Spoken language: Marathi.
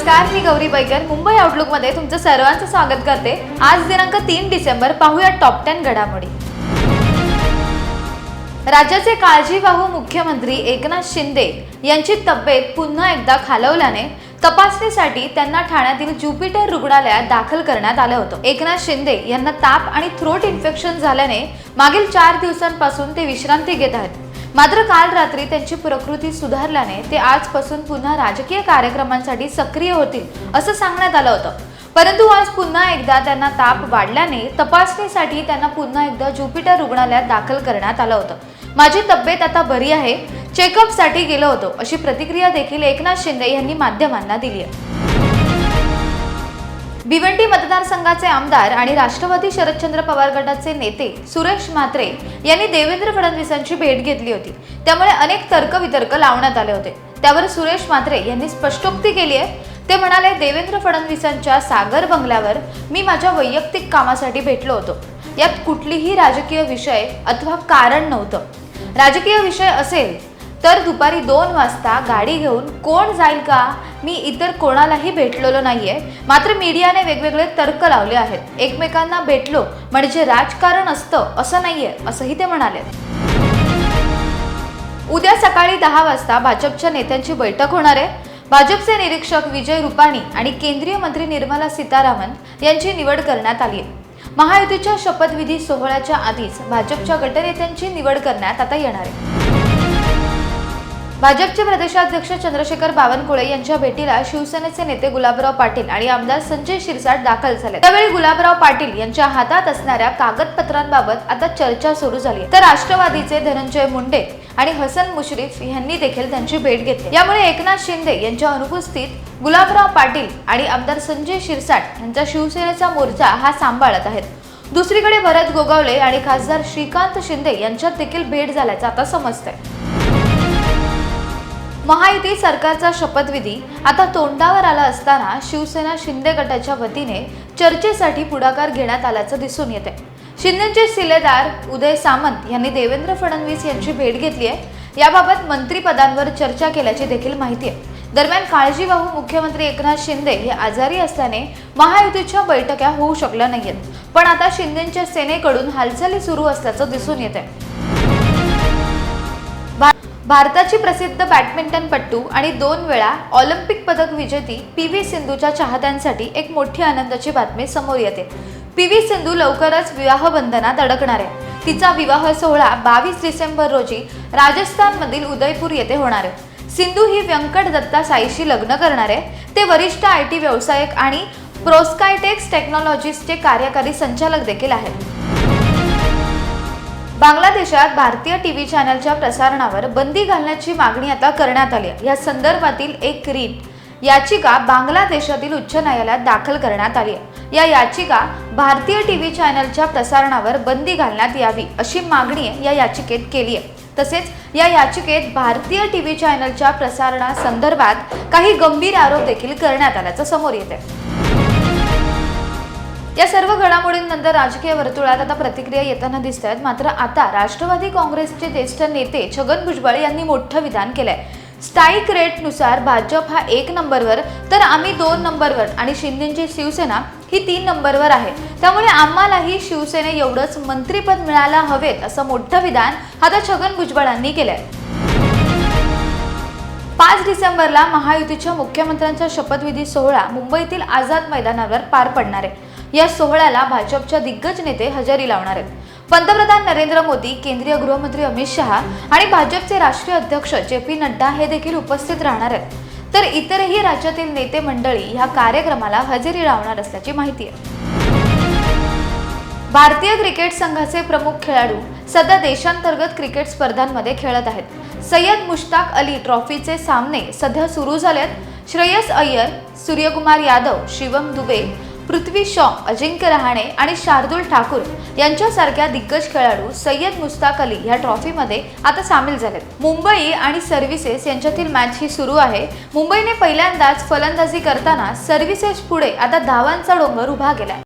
नमस्कार मी गौरी बैकर मुंबई आउटलुकमध्ये तुमचं सर्वांचं स्वागत करते. आज दिनांक तीन डिसेंबर पाहूया टॉप टेन घडामोडी. राज्याचे काळजीवाहू मुख्यमंत्री एकनाथ शिंदे यांची तब्येत पुन्हा एकदा खालवल्याने तपासणीसाठी त्यांना ठाण्यातील ज्युपिटर रुग्णालयात दाखल करण्यात आलं होतं. एकनाथ शिंदे यांना ताप आणि थ्रोट इन्फेक्शन झाल्याने मागील चार दिवसांपासून ते विश्रांती घेत आहेत. मात्र काल रात्री त्यांची प्रकृती सुधारल्याने ते आजपासून पुन्हा राजकीय कार्यक्रमांसाठी सक्रिय होतील असं सांगण्यात आलं होतं. परंतु आज पुन्हा एकदा त्यांना ताप वाढल्याने तपासणीसाठी त्यांना पुन्हा एकदा ज्युपिटर रुग्णालयात दाखल करण्यात आलं होतं. माझी तब्येत आता बरी आहे. चेकअपसाठी गेलो होतो अशी प्रतिक्रिया देखील एकनाथ शिंदे यांनी माध्यमांना दिली आहे. भिवंडी मतदारसंघाचे आमदार आणि राष्ट्रवादी शरदचंद्र पवार गटाचे नेते सुरेश म्हात्रे यांनी देवेंद्र फडणवीसांची भेट घेतली होती. त्यामुळे अनेक तर्कवितर्क लावण्यात आले होते. त्यावर सुरेश म्हात्रे यांनी स्पष्टोक्ती केली आहे. ते म्हणाले देवेंद्र फडणवीसांच्या सागर बंगल्यावर मी माझ्या वैयक्तिक कामासाठी भेटलो होतो. यात कुठलीही राजकीय विषय अथवा कारण नव्हतं. राजकीय विषय असेल तर दुपारी दोन वाजता गाडी घेऊन कोण जाईल का? मी इतर कोणालाही भेटलेलो नाहीये. मात्र मीडियाने वेगवेगळे तर्क लावले आहेत. एकमेकांना भेटलो म्हणजे राजकारण असतं असं नाहीये असंही ते म्हणाले. उद्या सकाळी दहा वाजता भाजपच्या नेत्यांची बैठक होणार आहे. भाजपचे निरीक्षक विजय रुपाणी आणि केंद्रीय मंत्री निर्मला सीतारामन यांची निवड करण्यात आली आहे महायुतीच्या शपथविधी सोहळ्याच्या आधीच भाजपच्या गटनेत्यांची निवड करण्यात आता येणार आहे. भाजपचे प्रदेशाध्यक्ष चंद्रशेखर बावनकुळे यांच्या भेटीला शिवसेनेचे नेते गुलाबराव पाटील आणि आमदार संजय शिरसाट दाखल झाले. त्यावेळी गुलाबराव पाटील यांच्या हातात असणाऱ्या कागदपत्रांबाबत आता चर्चा सुरू झाली. तर राष्ट्रवादीचे धनंजय मुंडे आणि हसन मुश्रीफ यांनी देखील त्यांची भेट घेतली. यामुळे एकनाथ शिंदे यांच्या अनुपस्थित गुलाबराव पाटील आणि आमदार संजय शिरसाट यांचा शिवसेनेचा मोर्चा हा सांभाळत आहेत. दुसरीकडे भरत गोगावले आणि खासदार श्रीकांत शिंदे यांच्यात देखील भेट झाल्याचं आता समजतंय. महायुती सरकारचा शपथविधी आता तोंडावर आला असताना शिवसेना शिंदे गटाच्या वतीने चर्चेसाठी पुढाकार घेण्यात आल्याचं दिसून येते शिंदेचे शिलेदार उदय सामंत यांनी देवेंद्र फडणवीस यांची भेट घेतली आहे. याबाबत मंत्रिपदांवर चर्चा केल्याची देखील माहिती आहे. दरम्यान काळजीवाहू मुख्यमंत्री एकनाथ शिंदे हे आजारी असल्याने महायुतीच्या बैठका होऊ शकल्या नाहीयेत. पण आता शिंदेच्या सेनेकडून हालचाली सुरू असल्याचं दिसून येत आहे भारताची प्रसिद्ध बॅडमिंटनपट्टू आणि दोन वेळा ऑलिम्पिक पदक विजेती पी व्ही सिंधूच्या चाहत्यांसाठी एक मोठी आनंदाची बातमी समोर येते. पी व्ही सिंधू लवकरच विवाह बंधनात अडकणार आहे. तिचा विवाह सोहळा बावीस डिसेंबर रोजी राजस्थानमधील उदयपूर येथे होणार आहे. सिंधू ही व्यंकट दत्ता साईशी लग्न करणार आहे. ते वरिष्ठ आय टी व्यावसायिक आणि प्रोस्कायटेक्स टेक्नॉलॉजीजचे कार्यकारी संचालक देखील आहेत. बांगलादेशात भारतीय टी व्ही चॅनलच्या प्रसारणावर बंदी घालण्याची मागणी आता करण्यात आली आहे. या संदर्भातील एक रीट याचिका बांगलादेशातील उच्च न्यायालयात दाखल करण्यात आली आहे. या याचिका भारतीय टी व्ही चॅनलच्या प्रसारणावर बंदी घालण्यात यावी अशी मागणी या याचिकेत केली आहे. तसेच या याचिकेत भारतीय टी व्ही चॅनलच्या प्रसारणासंदर्भात काही गंभीर आरोप देखील करण्यात आल्याचं समोर येत आहे. या सर्व घडामोडींनंतर राजकीय वर्तुळात आता प्रतिक्रिया येताना दिसत आहेत मात्र आता राष्ट्रवादी काँग्रेसचे ज्येष्ठ नेते छगन भुजबळ यांनी मोठं विधान केलंय. स्टाईक रेटनुसार भाजप हा एक नंबरवर तर आम्ही दोन नंबरवर आणि शिंदेची शिवसेना ही तीन नंबरवर आहे. त्यामुळे आम्हालाही शिवसेने एवढंच मंत्रीपद मिळायला हवेत असं मोठं विधान आता छगन भुजबळांनी केलंय. पाच डिसेंबरला महायुतीच्या मुख्यमंत्र्यांचा शपथविधी सोहळा मुंबईतील आझाद मैदानावर पार पडणार आहे. या सोहळ्याला भाजपच्या दिग्गज नेते हजेरी लावणार आहेत. पंतप्रधान नरेंद्र मोदी केंद्रीय गृहमंत्री अमित शहा आणि भाजपचे राष्ट्रीय अध्यक्ष जे पी नड्डा हे देखील उपस्थित राहणार आहेत. तर इतरही राज्यातील नेते मंडळी ह्या कार्यक्रमाला हजेरी लावणार असल्याची माहिती आहे. भारतीय क्रिकेट संघाचे प्रमुख खेळाडू सध्या देशांतर्गत क्रिकेट स्पर्धांमध्ये खेळत आहेत. सय्यद मुश्ताक अली ट्रॉफीचे सामने सध्या सुरू झालेत. श्रेयस अय्यर सूर्यकुमार यादव शिवम दुबे पृथ्वी शॉ अजिंक्य रहाणे आणि शार्दुल ठाकूर यांच्यासारख्या दिग्गज खेळाडू सय्यद मुस्ताक अली ह्या ट्रॉफीमध्ये आता सामील झालेत. मुंबई आणि सर्व्हिसेस यांच्यातील मॅच ही सुरू आहे. मुंबईने पहिल्यांदाच फलंदाजी करताना सर्व्हिसेस पुढे आता धावांचा डोंगर उभा केलाय.